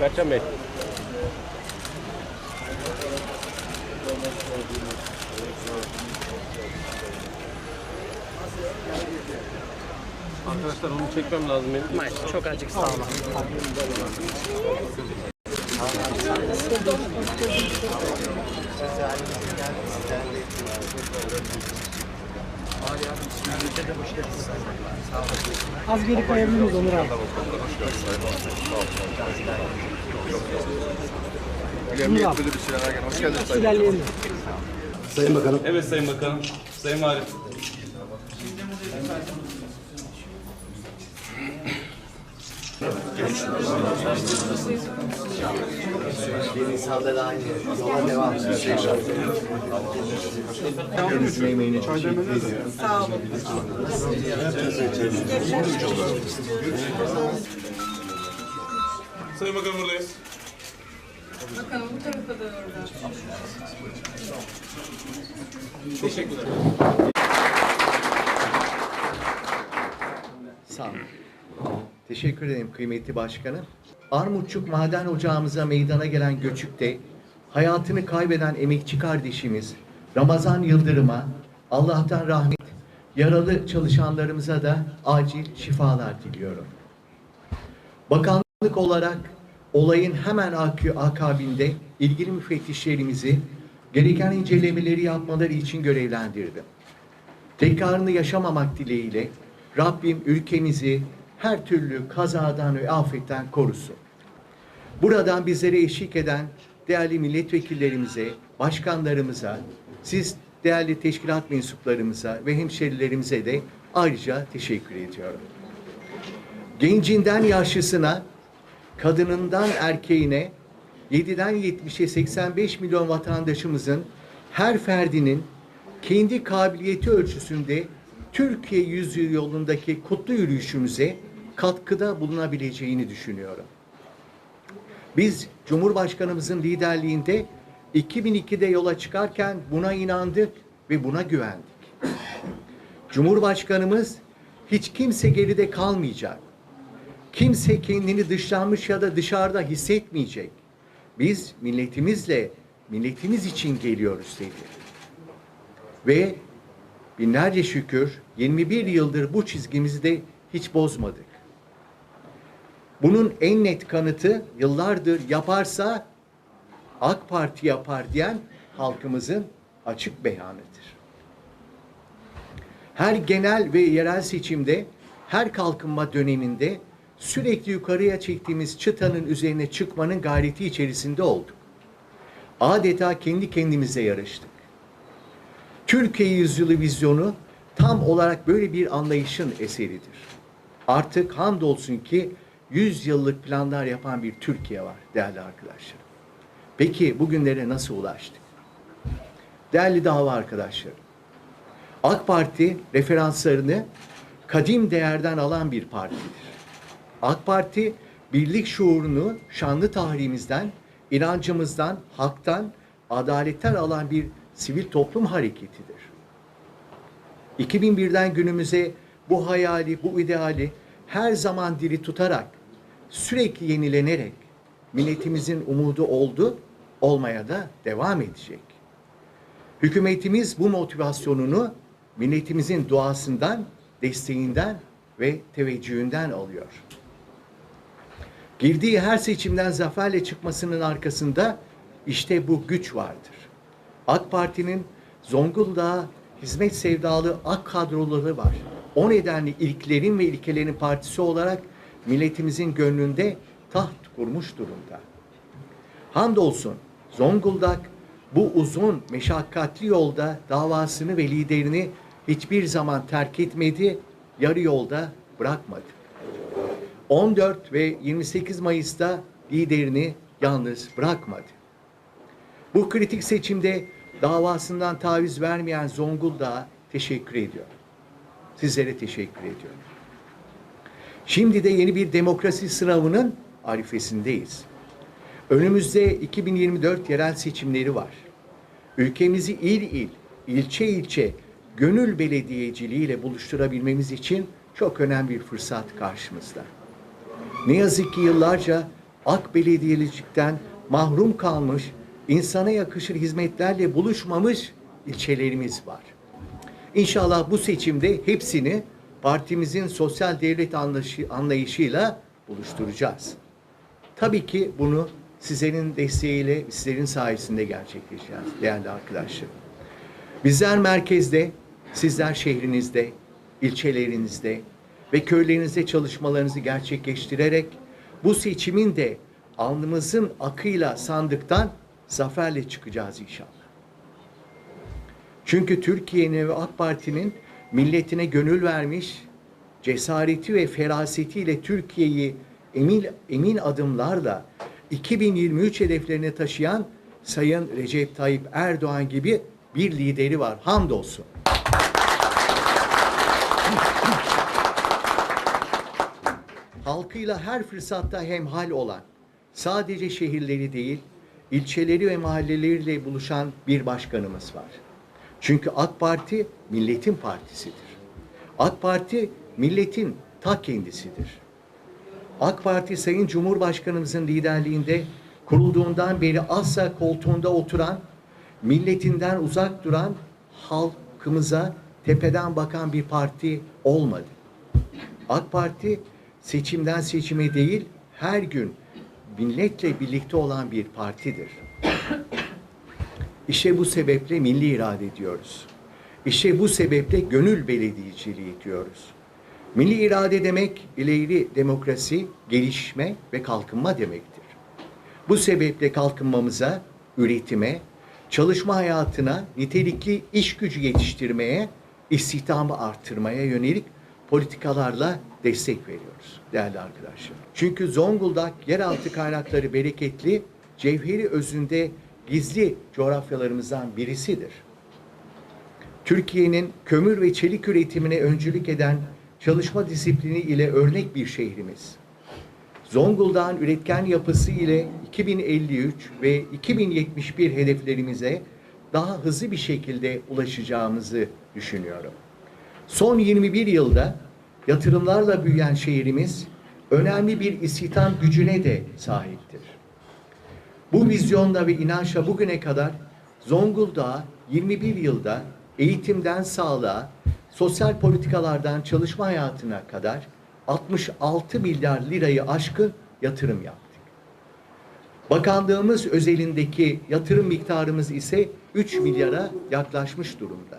Mertcan Bey. Arkadaşlar onu çekmem lazım benim. Maalesef çok azıcık sağlam. Az geri kayabilir miyiz Onur abi? Emniyet Müdürü Sinan Ergen. Hoş geldiniz Sayın Bakanım. İlerleyelim. Sayın Bakanım. Evet Sayın Bakanım. Sayın Valim. Sağda aynı yola devam Kendisine emeğine teşekkür ediyorum. Sayın Bakanım buradayız. Bakalım bu tarafa da orada. Teşekkürler. Sağ olun. Teşekkür ederim kıymetli başkanım. Armutçuk Maden Ocağımıza meydana gelen göçükte hayatını kaybeden emekçi kardeşimiz Ramazan Yıldırım'a Allah'tan rahmet, yaralı çalışanlarımıza da acil şifalar diliyorum. Bakanlık olarak olayın hemen ak- akabinde ilgili müfettişlerimizi gereken incelemeleri yapmaları için görevlendirdim. Tekrarını yaşamamak dileğiyle Rabbim ülkemizi her türlü kazadan ve afetten korusun. Buradan bizlere eşlik eden değerli milletvekillerimize, başkanlarımıza, siz değerli teşkilat mensuplarımıza ve hemşerilerimize de ayrıca teşekkür ediyorum. Gencinden yaşlısına, kadınından erkeğine, 7'den 70'e 85 milyon vatandaşımızın her ferdinin kendi kabiliyeti ölçüsünde Türkiye yüzyıl yolundaki kutlu yürüyüşümüze katkıda bulunabileceğini düşünüyorum. Biz Cumhurbaşkanımızın liderliğinde 2002'de yola çıkarken buna inandık ve buna güvendik. Cumhurbaşkanımız hiç kimse geride kalmayacak. Kimse kendini dışlanmış ya da dışarıda hissetmeyecek. Biz milletimizle, milletimiz için geliyoruz dedi. Ve binlerce şükür 21 yıldır bu çizgimizi de hiç bozmadık. Bunun en net kanıtı yıllardır yaparsa AK Parti yapar diyen halkımızın açık beyanıdır. Her genel ve yerel seçimde, her kalkınma döneminde sürekli yukarıya çektiğimiz çıtanın üzerine çıkmanın gayreti içerisinde olduk. Adeta kendi kendimize yarıştık. Türkiye yüzyılı vizyonu tam olarak böyle bir anlayışın eseridir. Artık hamdolsun ki 100 yıllık planlar yapan bir Türkiye var değerli arkadaşlarım. Peki bugünlere nasıl ulaştık? Değerli dava arkadaşlarım, AK Parti referanslarını kadim değerden alan bir partidir. AK Parti birlik şuurunu şanlı tarihimizden, inancımızdan, haktan, adaletten alan bir sivil toplum hareketidir. 2001'den günümüze bu hayali, bu ideali her zaman diri tutarak, sürekli yenilenerek milletimizin umudu oldu, olmaya da devam edecek. Hükümetimiz bu motivasyonunu milletimizin duasından, desteğinden ve teveccühünden alıyor. Girdiği her seçimden zaferle çıkmasının arkasında işte bu güç vardır. AK Parti'nin Zonguldak'a hizmet sevdalı AK kadroları var. O nedenle ilklerin ve ilkelerin partisi olarak milletimizin gönlünde taht kurmuş durumda. Hamdolsun Zonguldak bu uzun meşakkatli yolda davasını ve liderini hiçbir zaman terk etmedi, yarı yolda bırakmadı. 14 ve 28 Mayıs'ta liderini yalnız bırakmadı. Bu kritik seçimde davasından taviz vermeyen Zonguldak'a teşekkür ediyorum. Sizlere teşekkür ediyorum. Şimdi de yeni bir demokrasi sınavının arifesindeyiz. Önümüzde 2024 yerel seçimleri var. Ülkemizi il il, ilçe ilçe, gönül belediyeciliğiyle buluşturabilmemiz için çok önemli bir fırsat karşımızda. Ne yazık ki yıllarca ak belediyecilikten mahrum kalmış, insana yakışır hizmetlerle buluşmamış ilçelerimiz var. İnşallah bu seçimde hepsini partimizin sosyal devlet anlayışı, anlayışıyla buluşturacağız. Tabii ki bunu sizlerin desteğiyle, sizlerin sayesinde gerçekleşeceğiz değerli arkadaşlarım. Bizler merkezde, sizler şehrinizde, ilçelerinizde ve köylerinizde çalışmalarınızı gerçekleştirerek bu seçimin de alnımızın akıyla sandıktan zaferle çıkacağız inşallah. Çünkü Türkiye'nin ve AK Parti'nin milletine gönül vermiş, cesareti ve ferasetiyle Türkiye'yi emin, emin adımlarla 2023 hedeflerine taşıyan Sayın Recep Tayyip Erdoğan gibi bir lideri var. Hamdolsun. halkıyla her fırsatta hemhal olan, sadece şehirleri değil, ilçeleri ve mahalleleriyle buluşan bir başkanımız var. Çünkü AK Parti milletin partisidir. AK Parti milletin ta kendisidir. AK Parti Sayın Cumhurbaşkanımızın liderliğinde kurulduğundan beri asla koltuğunda oturan, milletinden uzak duran, halkımıza tepeden bakan bir parti olmadı. AK Parti seçimden seçime değil, her gün milletle birlikte olan bir partidir. İşte bu sebeple milli irade diyoruz. İşte bu sebeple gönül belediyeciliği diyoruz. Milli irade demek ileri demokrasi, gelişme ve kalkınma demektir. Bu sebeple kalkınmamıza, üretime, çalışma hayatına, nitelikli iş gücü yetiştirmeye, istihdamı artırmaya yönelik politikalarla destek veriyoruz değerli arkadaşlar. Çünkü Zonguldak yeraltı kaynakları bereketli, cevheri özünde gizli coğrafyalarımızdan birisidir. Türkiye'nin kömür ve çelik üretimine öncülük eden çalışma disiplini ile örnek bir şehrimiz. Zonguldak'ın üretken yapısı ile 2053 ve 2071 hedeflerimize daha hızlı bir şekilde ulaşacağımızı düşünüyorum. Son 21 yılda yatırımlarla büyüyen şehrimiz önemli bir istihdam gücüne de sahiptir. Bu vizyonla ve inançla bugüne kadar Zonguldak'a 21 yılda eğitimden sağlığa, sosyal politikalardan çalışma hayatına kadar 66 milyar lirayı aşkın yatırım yaptık. Bakanlığımız özelindeki yatırım miktarımız ise 3 milyara yaklaşmış durumda.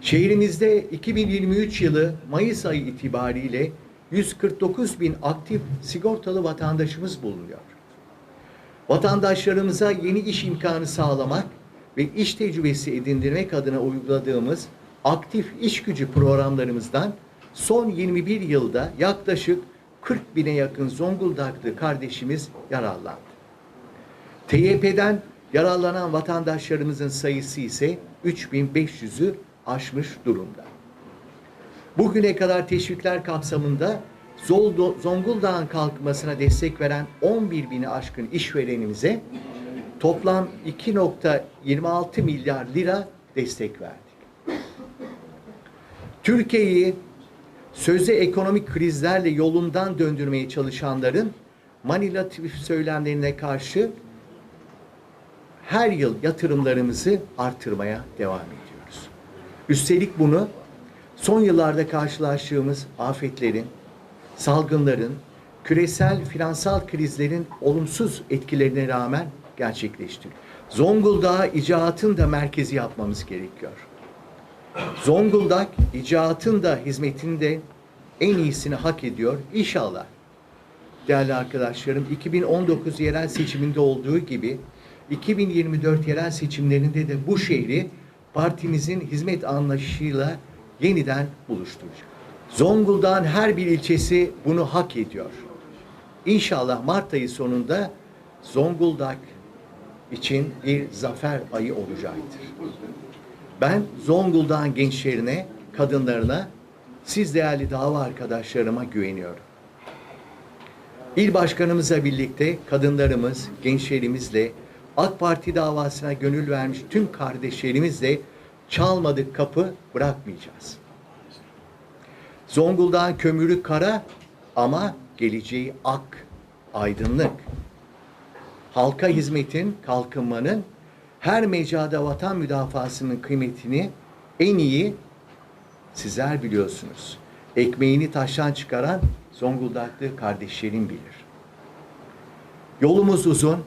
Şehrimizde 2023 yılı Mayıs ayı itibariyle 149 bin aktif sigortalı vatandaşımız bulunuyor. Vatandaşlarımıza yeni iş imkanı sağlamak ve iş tecrübesi edindirmek adına uyguladığımız aktif iş gücü programlarımızdan son 21 yılda yaklaşık 40 bine yakın Zonguldaklı kardeşimiz yararlandı. TYP'den yararlanan vatandaşlarımızın sayısı ise 3500'ü aşmış durumda. Bugüne kadar teşvikler kapsamında Zonguldak'ın kalkmasına destek veren 11 bini aşkın işverenimize toplam 2.26 milyar lira destek verdik. Türkiye'yi sözde ekonomik krizlerle yolundan döndürmeye çalışanların manipülatif söylemlerine karşı her yıl yatırımlarımızı artırmaya devam ediyoruz. Üstelik bunu son yıllarda karşılaştığımız afetlerin, salgınların, küresel finansal krizlerin olumsuz etkilerine rağmen gerçekleştiriyor. Zonguldak'a icraatın da merkezi yapmamız gerekiyor. Zonguldak icraatın da hizmetini de en iyisini hak ediyor İnşallah. Değerli arkadaşlarım 2019 yerel seçiminde olduğu gibi 2024 yerel seçimlerinde de bu şehri partimizin hizmet anlayışıyla yeniden buluşturacak. Zonguldak'ın her bir ilçesi bunu hak ediyor. İnşallah Mart ayı sonunda Zonguldak için bir zafer ayı olacaktır. Ben Zonguldak'ın gençlerine, kadınlarına, siz değerli dava arkadaşlarıma güveniyorum. İl başkanımızla birlikte kadınlarımız, gençlerimizle, AK Parti davasına gönül vermiş tüm kardeşlerimizle çalmadık kapı bırakmayacağız. Zonguldak'ın kömürü kara ama geleceği ak. aydınlık. Halka hizmetin, kalkınmanın, her mecrada vatan müdafasının kıymetini en iyi sizler biliyorsunuz. Ekmeğini taştan çıkaran Zonguldaklı kardeşlerim bilir. Yolumuz uzun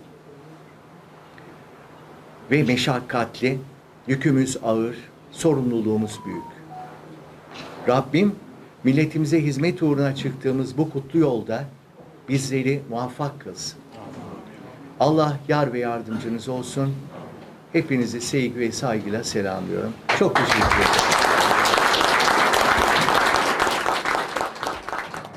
ve meşakkatli, yükümüz ağır, sorumluluğumuz büyük. Rabbim milletimize hizmet uğruna çıktığımız bu kutlu yolda bizleri muvaffak kılsın. Allah yar ve yardımcınız olsun. Hepinizi sevgi ve saygıyla selamlıyorum. Çok teşekkür ederim.